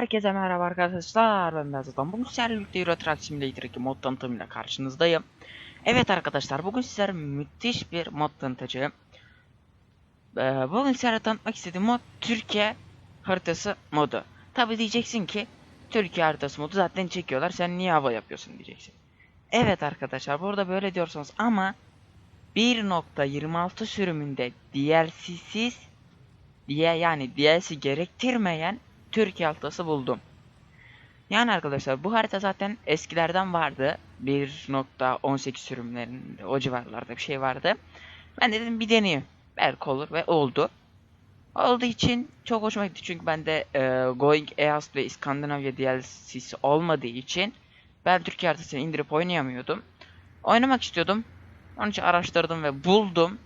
Herkese merhaba arkadaşlar ben Beyazıt'tan bugün sizlerle birlikte Euro Truck Simulator 2 mod tanıtımıyla karşınızdayım. Evet arkadaşlar bugün sizlere müthiş bir mod tanıtacağım. Ee, Bugün sizlere tanıtmak istediğim mod Türkiye haritası modu. Tabi diyeceksin ki Türkiye haritası modu zaten çekiyorlar sen niye hava yapıyorsun diyeceksin. Evet arkadaşlar burada böyle diyorsanız ama 1.26 sürümünde DLC'siz diye yani DLC gerektirmeyen Türkiye haritası buldum. Yani arkadaşlar bu harita zaten eskilerden vardı. 1.18 sürümlerinde o civarlarda bir şey vardı. Ben de dedim bir deneyeyim. Belki olur ve oldu. Olduğu için çok hoşuma gitti çünkü bende e, Going East ve İskandinavya DLC'si olmadığı için ben Türkiye haritasını indirip oynayamıyordum. Oynamak istiyordum. Onun için araştırdım ve buldum.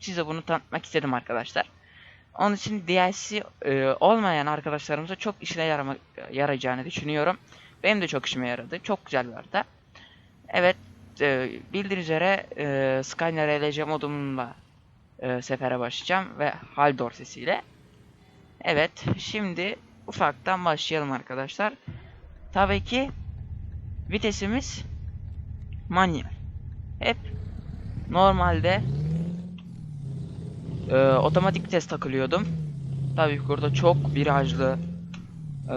Size bunu tanıtmak istedim arkadaşlar. Onun için DLC e, olmayan arkadaşlarımıza çok işine yarama, yarayacağını düşünüyorum. Benim de çok işime yaradı. Çok güzel bir harita. Evet, e, bildiğiniz üzere e, Skyner LC modumla e, sefere başlayacağım ve Haldor sesiyle. Evet, şimdi ufaktan başlayalım arkadaşlar. Tabii ki vitesimiz manuel. Hep normalde ee, otomatik vites takılıyordum. Tabii burada çok virajlı, e,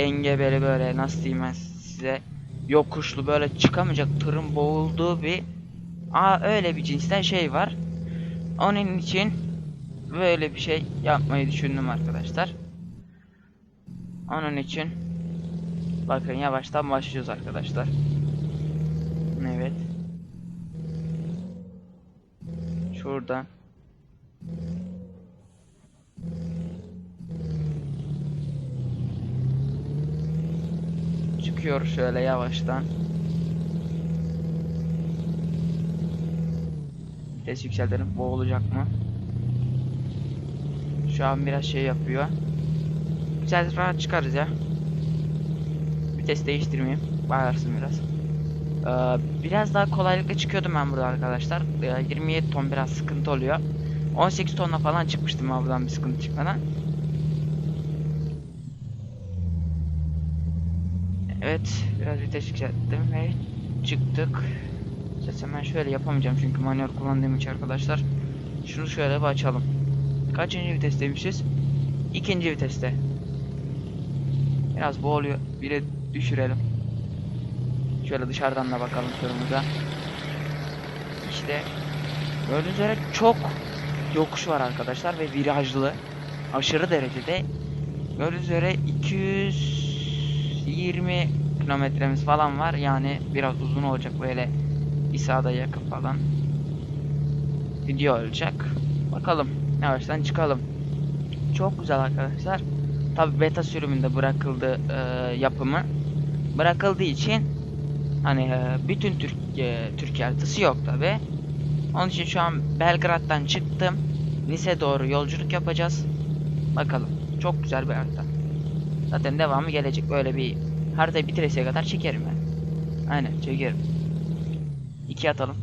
engebeli böyle nasıl diyeyim ben size yokuşlu böyle çıkamayacak tırın boğulduğu bir Aa, öyle bir cinsten şey var. Onun için böyle bir şey yapmayı düşündüm arkadaşlar. Onun için bakın yavaştan başlıyoruz arkadaşlar. Evet. Şuradan Çıkıyor şöyle yavaştan. Vites yükseltelim. Boğulacak mı? Şu an biraz şey yapıyor. Güzel rahat çıkarız ya. Vites değiştirmeyeyim. Bağırsın biraz. Ee, biraz daha kolaylıkla çıkıyordum ben burada arkadaşlar. Ee, 27 ton biraz sıkıntı oluyor. 18 tonla falan çıkmıştım buradan bir sıkıntı çıkmadan. Evet, biraz vites yükselttim ve çıktık. Zaten ben şöyle yapamayacağım çünkü manuel kullandığım için arkadaşlar. Şunu şöyle bir açalım. Kaçıncı vitesteymişiz? İkinci viteste. Biraz boğuluyor. Bire düşürelim. Şöyle dışarıdan da bakalım turumuza. İşte gördüğünüz üzere çok yokuş var arkadaşlar ve virajlı. Aşırı derecede. Gördüğünüz üzere 220 kilometremiz falan var. Yani biraz uzun olacak böyle İsa'da yakın falan. Video olacak. Bakalım. Yavaştan çıkalım. Çok güzel arkadaşlar. Tabi beta sürümünde bırakıldı e, yapımı. Bırakıldığı için hani e, bütün Türkiye Türkiye haritası yok tabi. Onun için şu an Belgrad'dan çıktım. Nice doğru yolculuk yapacağız. Bakalım. Çok güzel bir harita. Zaten devamı gelecek. Böyle bir haritayı bitiresiye kadar çekerim ben. Aynen çekerim. İki atalım.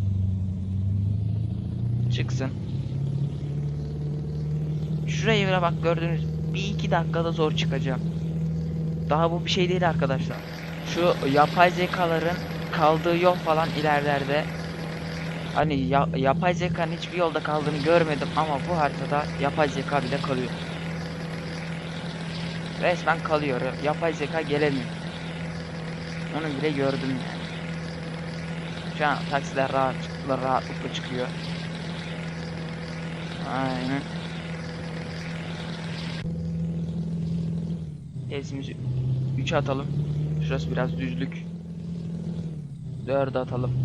Çıksın. Şuraya bile bak gördünüz. Bir iki dakikada zor çıkacağım. Daha bu bir şey değil arkadaşlar. Şu yapay zekaların kaldığı yol falan ilerlerde Hani ya, yapay zekanın hiçbir yolda kaldığını görmedim ama bu haritada yapay zeka bile kalıyor. Resmen kalıyor. Yapay zeka gelemiyor. Onu bile gördüm yani. Şu an taksiler rahatlıkla rahatlıkla çıkıyor. Aynen. Tezimizi 3'e atalım. Şurası biraz düzlük. 4'e atalım.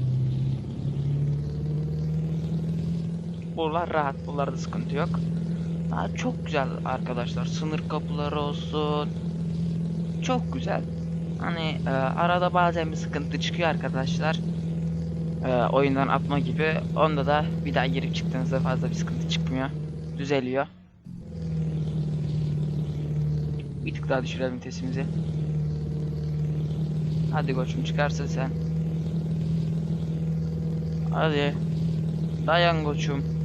Buralar rahat. Buralarda sıkıntı yok. Aa, çok güzel arkadaşlar. Sınır kapıları olsun. Çok güzel. Hani e, arada bazen bir sıkıntı çıkıyor arkadaşlar. E, oyundan atma gibi. Onda da bir daha girip çıktığınızda fazla bir sıkıntı çıkmıyor. Düzeliyor. Bir tık daha düşürelim vitesimizi. Hadi koçum çıkarsın sen. Hadi. Dayan koçum.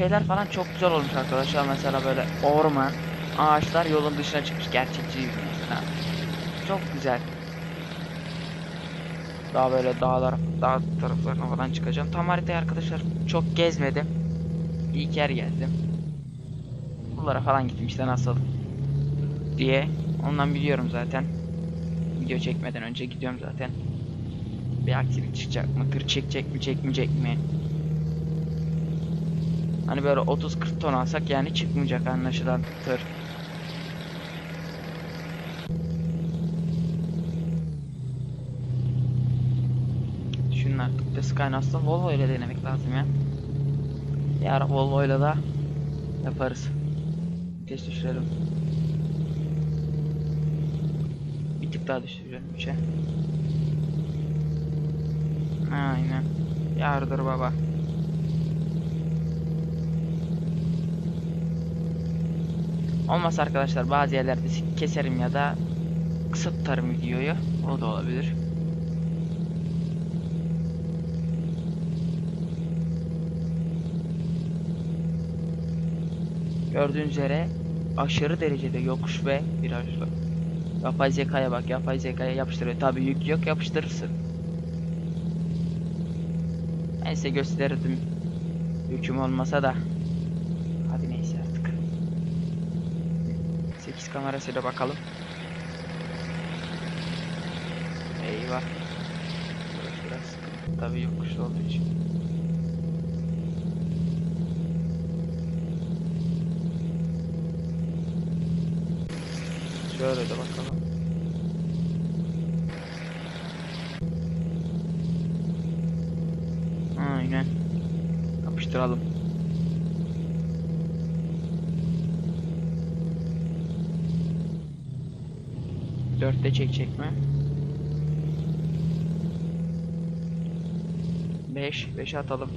Şeyler falan çok güzel olmuş arkadaşlar. Mesela böyle orman, ağaçlar yolun dışına çıkmış. Gerçekçi. Çok güzel. Daha böyle dağlar, dağ taraflarına falan çıkacağım. Tam haritayı arkadaşlar çok gezmedim. Bir iki yer gezdim. Buralara falan gittim işte nasıl diye. Ondan biliyorum zaten. Video çekmeden önce gidiyorum zaten. Bir aksilik çıkacak mı? Tır çekecek mi? Çekmeyecek mi? Hani böyle 30-40 ton alsak yani çıkmayacak anlaşılan tır. Şunun artık da Skyline aslında Volvo ile denemek lazım ya. Yarın Volvo ile da yaparız. Vites düşürelim. Bir tık daha düşürelim 3'e. Aynen. Yardır baba. Olmazsa arkadaşlar bazı yerlerde keserim ya da kısa tutarım videoyu. O da olabilir. Gördüğünüz üzere aşırı derecede yokuş ve virajlı. Yapay zekaya bak, yapay zekaya yapıştırıyor. Tabii yük yok, yapıştırırsın. Ben size gösterirdim. Yüküm olmasa da. Hadi neyse. 8 kamerasıyla bakalım. Eyvah. Burası biraz sıkıntı. Tabii yokuşlu olduğu için. Şöyle de bakalım. Aynen. Yapıştıralım. Dörtte çekecek mi? Beş. Beşe atalım.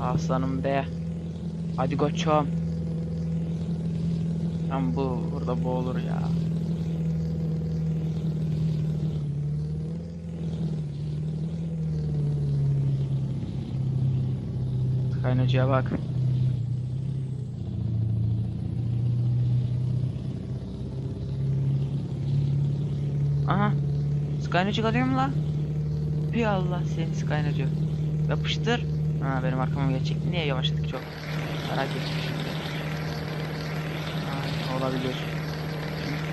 Aslanım be. Hadi koçum. Tam bu burada boğulur ya. Kaynacıya bak. Aha. Skynacı kalıyor mu lan? Bir Allah seni Skynacı. Yapıştır. Ha benim arkama geçecek. Niye yavaşladık çok? Merak ettim olabilir.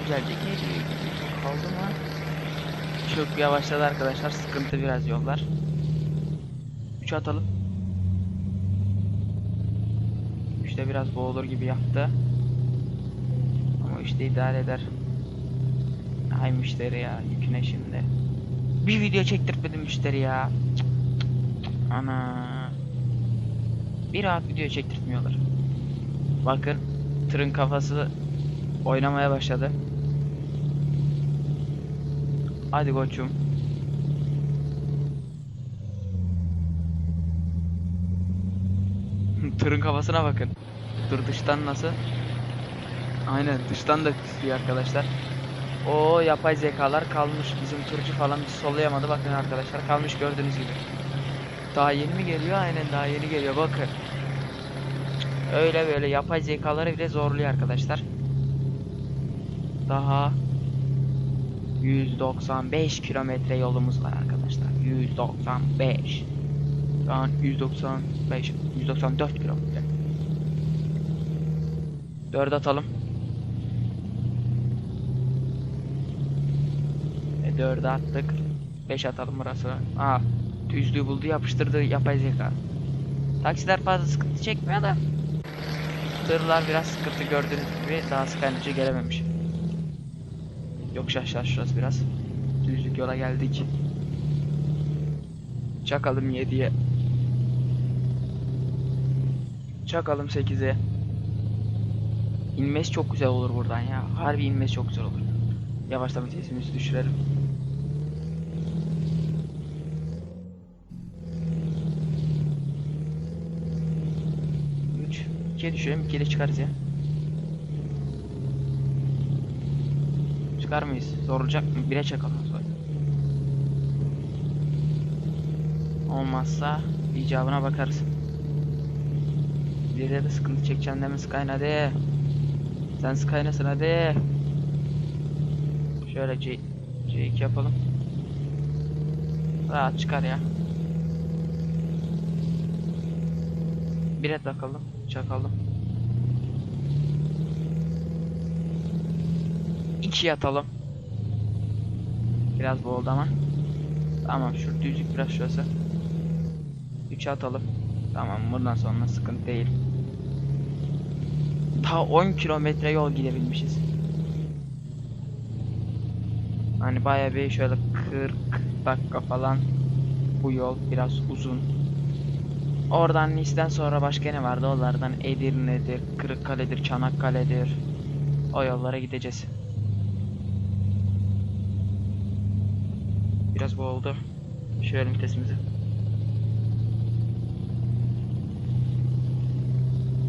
Güzelce geliyor. Kaldı mı? Çok yavaşladı arkadaşlar. Sıkıntı biraz yollar. 3 atalım. 3'te biraz boğulur gibi yaptı. Ama işte idare eder. Ay müşteri ya yüküne şimdi. Bir video çektirtmedim müşteri ya. Ana. Bir rahat video çektirtmiyorlar. Bakın tırın kafası oynamaya başladı. Hadi koçum. Tırın kafasına bakın. Dur dıştan nasıl? Aynen dıştan da küsüyor arkadaşlar. O yapay zekalar kalmış. Bizim tırcı falan bizi sollayamadı. Bakın arkadaşlar kalmış gördüğünüz gibi. Daha yeni mi geliyor? Aynen daha yeni geliyor bakın. Öyle böyle yapay zekaları bile zorluyor arkadaşlar. Daha 195 kilometre yolumuz var arkadaşlar. 195. Şu an 195, 194 kilometre. 4 atalım. E 4'e attık. 5 atalım burası. Aa, düzlüğü buldu yapıştırdı yapay zeka. Taksiler fazla sıkıntı çekmiyor da tırlar biraz sıkıntı gördüğünüz gibi daha sıkıntı gelememiş. Yokuş aşağı şurası biraz. Düzlük yola geldik. Çakalım 7'ye. Çakalım 8'e. İnmesi çok güzel olur buradan ya. Harbi inmesi çok güzel olur. Yavaşlama sesimizi düşürelim. Üç. İkiye düşürelim. İkiye de çıkarız ya. Çıkar mıyız? Zorlayacak mı? Bire çakalım o zaman. Olmazsa icabına bakarız. Bir de sıkıntı çekeceksin değil mi Skyne hadi. Sen Skyne'sın hadi. Şöyle C C2 yapalım. Rahat çıkar ya. Bir et bakalım. Çakalım. İki atalım. Biraz bu oldu ama. Tamam şu düzlük biraz şurası. 3'e atalım. Tamam bundan sonra sıkıntı değil. Ta 10 kilometre yol gidebilmişiz. Hani bayağı bir şöyle 40 dakika falan bu yol biraz uzun. Oradan Nice'den sonra başka ne vardı? Onlardan Edirne'dir, Kırıkkale'dir, Çanakkale'dir. O yollara gideceğiz. Biraz bu oldu. Şöyle vitesimizi.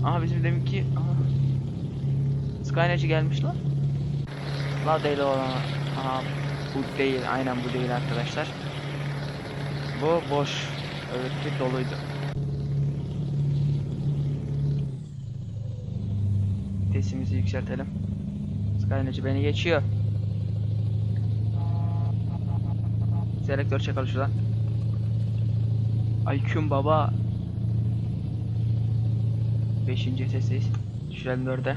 Aha bizim deminki. Skyner'ci gelmiş lan. La değil olan. Aha bu değil. Aynen bu değil arkadaşlar. Bu boş. Öbürkü doluydu. Vitesimizi yükseltelim. Skyner'ci beni geçiyor. Selektör çakalım şuradan. Aykün baba. Beşinci vitesteyiz. Düşürelim dörde.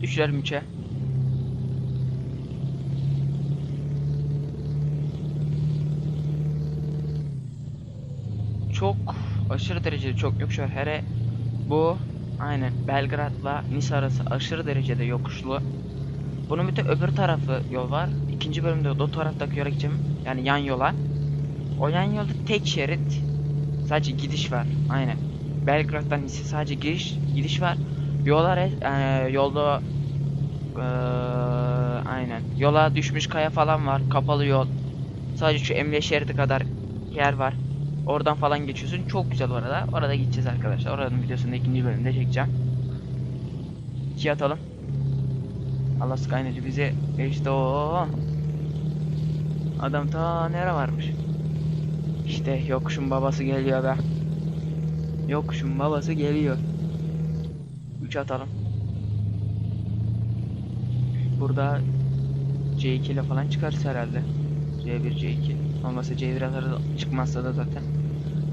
Düşürelim üçe. Çok aşırı derecede çok yokuş var. Hele bu aynen Belgrad'la Nice arası aşırı derecede yokuşlu. Bunun bir de öbür tarafı yol var. İkinci bölümde o taraftaki yola gideceğim. Yani yan yola. O yan yolda tek şerit. Sadece gidiş var. Aynen. Belgrad'dan ise sadece giriş, gidiş var. Yola re- eee, yolda eee, aynen. Yola düşmüş kaya falan var. Kapalı yol. Sadece şu emniyet şeridi kadar yer var. Oradan falan geçiyorsun. Çok güzel orada. Orada gideceğiz arkadaşlar. Oranın videosunu ikinci bölümde çekeceğim. İki atalım. Allah Skynet bize işte o. Adam ta nere varmış? İşte yokuşun babası geliyor be. Yokuşun babası geliyor. 3 atalım. Burada C2 ile falan çıkarız herhalde. C1 C2. Olmasa C1 atarız çıkmazsa da zaten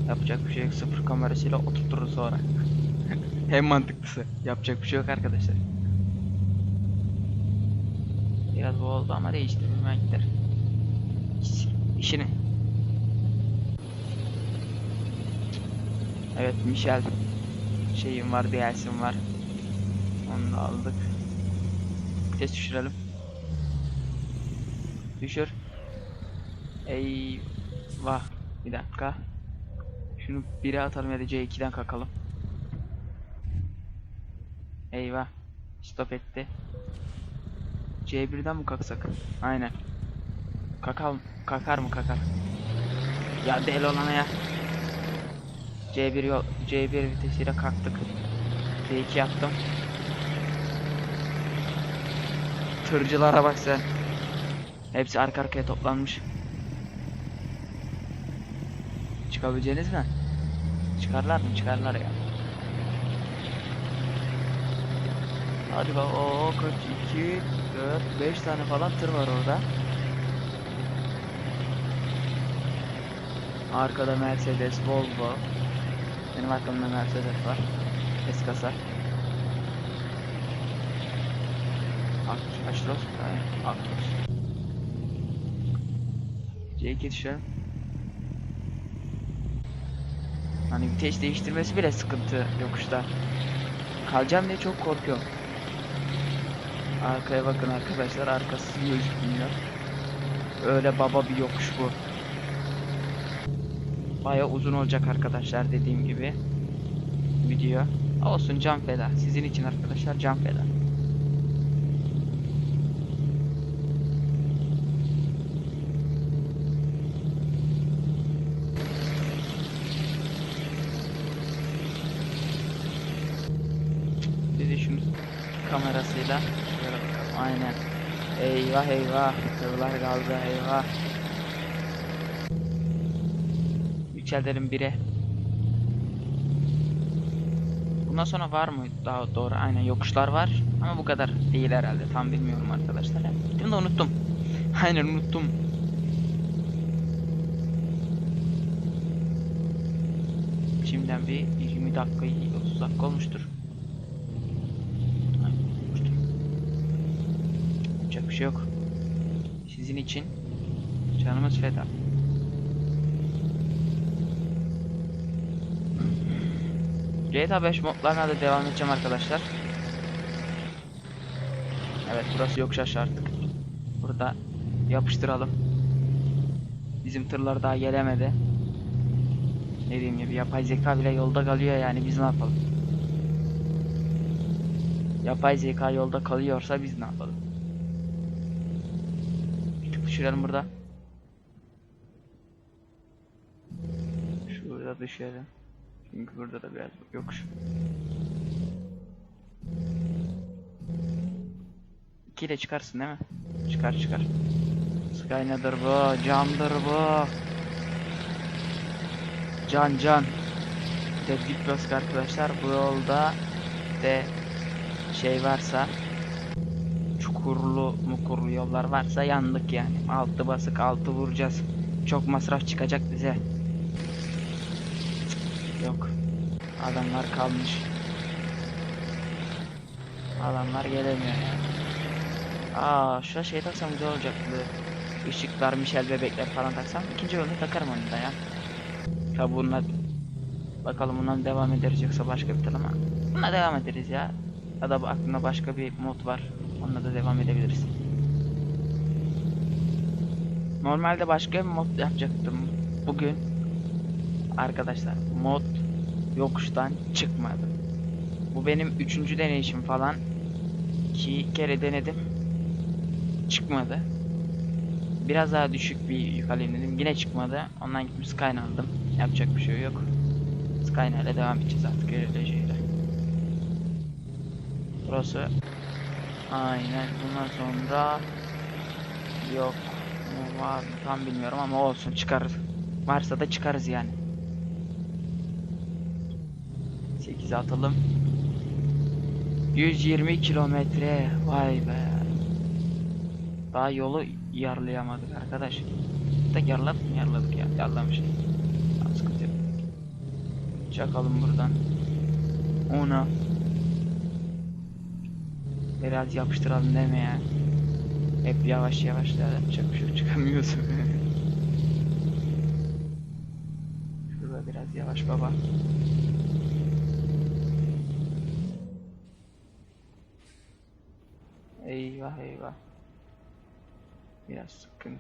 yapacak bir şey yok. Sıfır kamerasıyla oturturuz sonra. en mantıklısı. Yapacak bir şey yok arkadaşlar. Biraz bu oldu ama değiştirmeye gider. İş- İşini. Evet Michel şeyim var, DLC'm var. Onu da aldık. Vites düşürelim. Düşür. Eyvah. Bir dakika. Şunu 1'e atalım ya da C2'den kakalım. Eyvah. Stop etti. C1'den mi kaksak? Aynen. Kakal kakar mı kakar? Ya del olana ya. C1 yol C1 vitesiyle kalktık. C2 yaptım. Tırcılara bak sen. Hepsi arka arkaya toplanmış. Çıkabileceğiniz mi? Çıkarlar mı? Çıkarlar ya. Hadi bak o kaç 2 4 5 tane falan tır var orada. Arkada Mercedes, Volvo. Benim arkamda Mercedes var. Eskasa. Ak- Aşros. Aynen. Akros. C2 düşelim. Hani vites değiştirmesi bile sıkıntı yokuşta. Kalacağım diye çok korkuyorum. Arkaya bakın arkadaşlar arkası gözükmüyor. Öyle baba bir yokuş bu. Baya uzun olacak arkadaşlar dediğim gibi. Video. Olsun can feda. Sizin için arkadaşlar can feda. Bir de şunu kamerasıyla şöyle bakalım. Aynen. Eyvah eyvah. Tırlar kaldı eyvah. yükseltelim 1'e. Bundan sonra var mı daha doğru? Aynen yokuşlar var. Ama bu kadar değil herhalde. Tam bilmiyorum arkadaşlar. Gittim de unuttum. Aynen unuttum. Şimdiden bir 20 dakika 30 dakika olmuştur. Aynen olmuştur. Yapacak bir şey yok. Sizin için canımız feda. GTA 5 modlarına da devam edeceğim arkadaşlar. Evet burası yokuş aşağı artık. Burada yapıştıralım. Bizim tırlar daha gelemedi. Ne diyeyim bir yapay zeka bile yolda kalıyor yani biz ne yapalım? Yapay zeka yolda kalıyorsa biz ne yapalım? Düşürelim burada. Şurada düşelim. Çünkü burada da biraz yokuş. İki ile çıkarsın değil mi? Çıkar çıkar. Skyne'dır bu, candır bu. Can can. Bask arkadaşlar bu yolda de şey varsa çukurlu mukurlu yollar varsa yandık yani. Altı basık altı vuracağız. Çok masraf çıkacak bize. Yok. Adamlar kalmış. Adamlar gelemiyor. Aa şu şey taksam güzel olacaktı. Işıklar, Michel bebekler falan taksam ikinci bölümde takarım onu da ya. Ya bakalım bundan devam ederiz yoksa başka bir tane bununla devam ederiz ya. Ya da aklımda başka bir mod var. Onunla da devam edebiliriz. Normalde başka bir mod yapacaktım. Bugün arkadaşlar mod yokuştan çıkmadı. Bu benim üçüncü deneyişim falan. İki kere denedim. Çıkmadı. Biraz daha düşük bir yük alayım dedim. Yine çıkmadı. Ondan gittim Skyline aldım. Yapacak bir şey yok. Skyline ile devam edeceğiz artık öyleceyle. Burası Aynen. Bundan sonra yok mu var mı tam bilmiyorum ama olsun çıkarız. Varsa da çıkarız yani. 8 atalım. 120 kilometre. Vay be. Daha yolu yarlayamadık arkadaş. Da yarladık mı? Yarladık ya. Yarlamış. Sıkıntı. Çakalım buradan. Ona. Biraz yapıştıralım deme ya. Hep yavaş yavaş yapacak bir çıkamıyorsun. Şurada biraz yavaş baba. Eyvah eyvah. Biraz sıkıntı.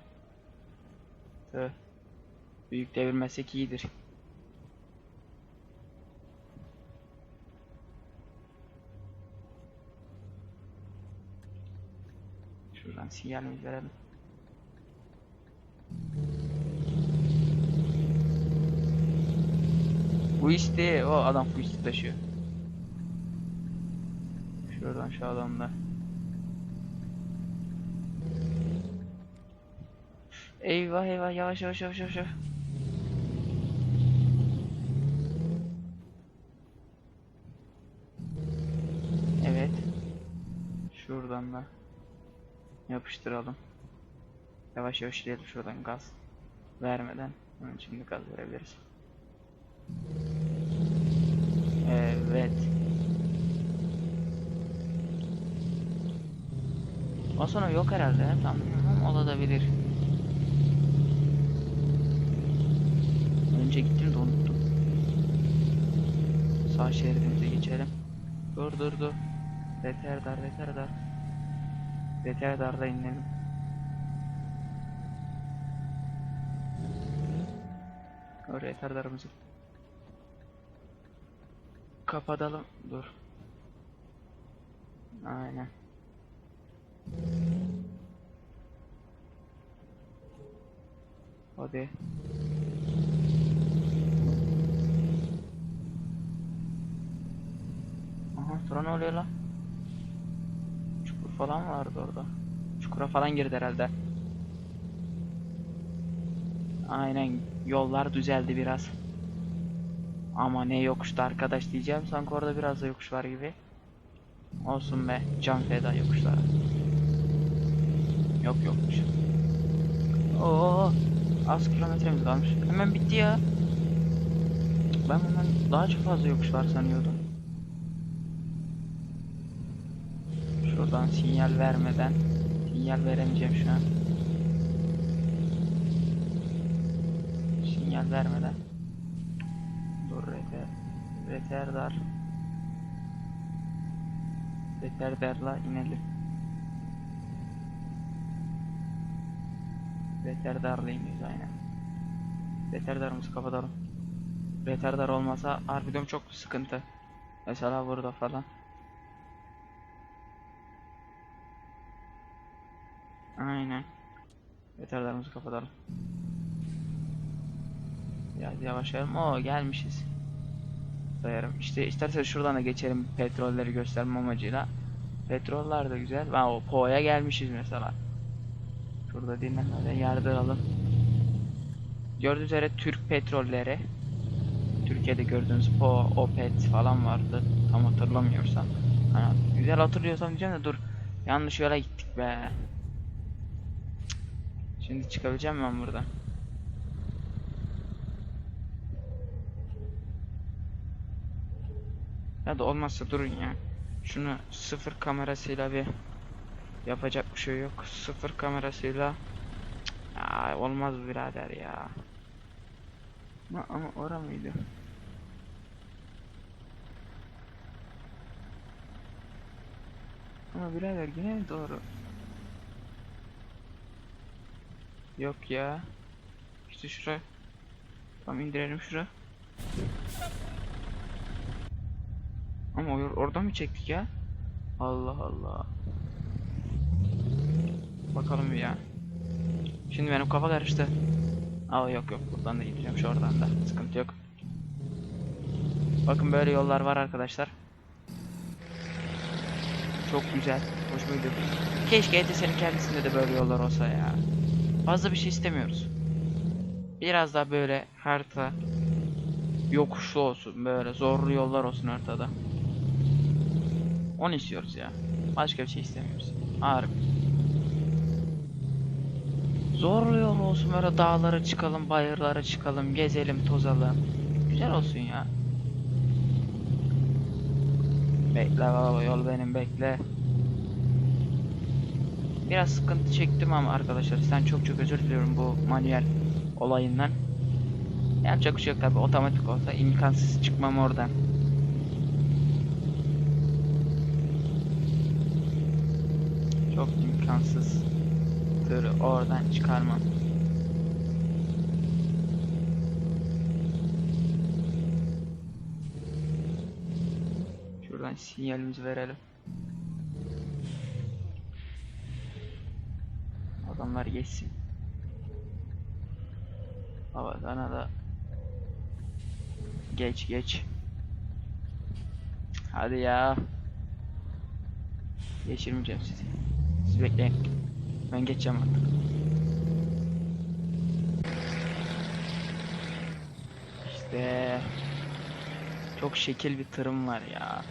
Büyük devirmesek iyidir. Şuradan sinyalimizi verelim. Bu işte o adam bu işte taşıyor. Şuradan şu adamlar. Eyvah eyvah yavaş yavaş yavaş yavaş. yavaş. Evet. Şuradan da yapıştıralım. Yavaş yavaş ilerleyelim şuradan gaz vermeden. Hemen şimdi gaz verebiliriz. Evet. O sonra yok herhalde. Tam bilmiyorum olabilir. Önce gittim de unuttum. Sağ şeridimize geçelim. Dur dur dur. Beter dar Beter darda inelim. Oraya yeter darımızı. Kapatalım. Dur. Aynen. Hadi. Aha sonra ne oluyor lan? Falan vardı orada. Çukura falan girdi herhalde. Aynen yollar düzeldi biraz. Ama ne yokuştu arkadaş diyeceğim. Sanki orada biraz da yokuş var gibi. Olsun be. Can feda yokuşlara. Yok yokmuş. Oo, az kilometremiz kalmış. Hemen bitti ya. Ben bundan daha çok fazla yokuş var sanıyordum. Şuradan sinyal vermeden sinyal veremeyeceğim şu an. Sinyal vermeden. Dur reter retardar. Retardarla inelim. Retardarla iniyoruz aynen. Retardarımızı kapatalım. Retardar olmasa harbiden çok sıkıntı. Mesela burada falan. Aynen. Retardarımızı kapatalım. Biraz yavaşlayalım. Oo gelmişiz. Sayarım. İşte istersen şuradan da geçelim petrolleri gösterme amacıyla. Petroller de güzel. Ben o Po'ya gelmişiz mesela. Şurada dinlenmeden yardıralım. Gördüğünüz üzere Türk petrolleri. Türkiye'de gördüğünüz Po, Opet falan vardı. Tam hatırlamıyorsam. Hani güzel hatırlıyorsam diyeceğim de dur. Yanlış yola gittik be. Şimdi çıkabileceğim ben buradan. Ya da olmazsa durun ya. Şunu sıfır kamerasıyla bir yapacak bir şey yok. Sıfır kamerasıyla ya olmaz birader ya. Ama, ama ora mıydı? Ama birader yine doğru. Yok ya. İşte şura. Tam indirelim şura. Ama or orada mı çektik ya? Allah Allah. Bakalım bir ya. Şimdi benim kafa karıştı. Aa yok yok buradan da gideceğim şu oradan da. Sıkıntı yok. Bakın böyle yollar var arkadaşlar. Çok güzel. Hoşuma gidiyor. Keşke ETS'nin kendisinde de böyle yollar olsa ya. Fazla bir şey istemiyoruz. Biraz daha böyle harita yokuşlu olsun böyle zorlu yollar olsun haritada. Onu istiyoruz ya. Başka bir şey istemiyoruz. Harbi. Zorlu yol olsun böyle dağlara çıkalım, bayırlara çıkalım, gezelim, tozalım. Güzel olsun ya. Bekle baba yol benim bekle. Biraz sıkıntı çektim ama arkadaşlar sen çok çok özür diliyorum bu manuel olayından. Yapacak bir şey yok tabi otomatik olsa imkansız çıkmam oradan. Çok imkansız. Tırı oradan çıkarmam. Şuradan sinyalimizi verelim. Adamlar geçsin. Havadana da geç geç. Hadi ya. Geçirmeyeceğim sizi. Siz bekleyin. Ben geçeceğim artık. İşte çok şekil bir tırım var ya.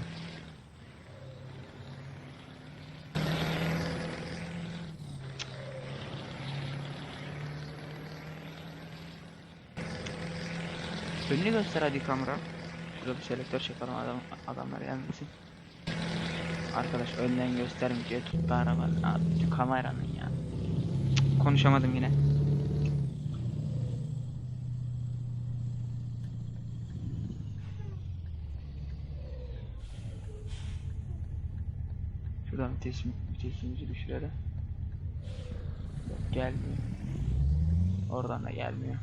Önünü göster hadi kamera. Şurada bir selektör çakalım adam adamlar gelmesin. Arkadaş önden göstermeyeceği tuttu arabanın abi kameranın ya. Konuşamadım yine. Şuradan vites, vitesimizi düşürelim. Gelmiyor. Oradan da gelmiyor.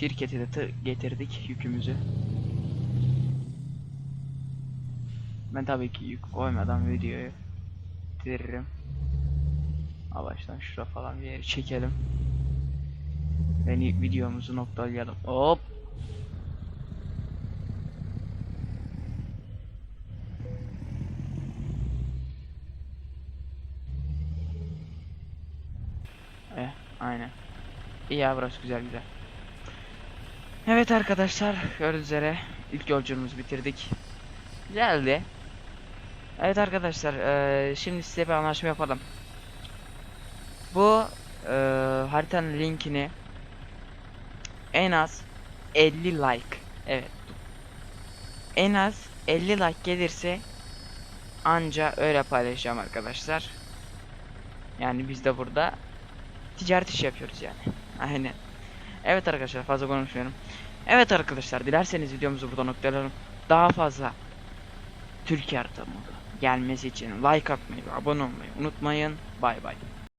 Şirkete de getirdik yükümüzü. Ben tabii ki yük koymadan videoyu bitiririm. Avaçtan şura falan bir yeri çekelim. Beni videomuzu noktalayalım. Hop. Eh, aynen. İyi ya burası güzel güzel. Evet arkadaşlar gördüğünüz üzere ilk yolculuğumuzu bitirdik. Güzeldi. Evet arkadaşlar eee, şimdi size bir anlaşma yapalım. Bu eee, haritanın linkini en az 50 like. Evet. En az 50 like gelirse anca öyle paylaşacağım arkadaşlar. Yani biz de burada ticaret işi yapıyoruz yani. Aynen. Evet arkadaşlar fazla konuşmuyorum. Evet arkadaşlar dilerseniz videomuzu burada noktalayalım. Daha fazla Türkiye modu gelmesi için like atmayı ve abone olmayı unutmayın. Bay bay.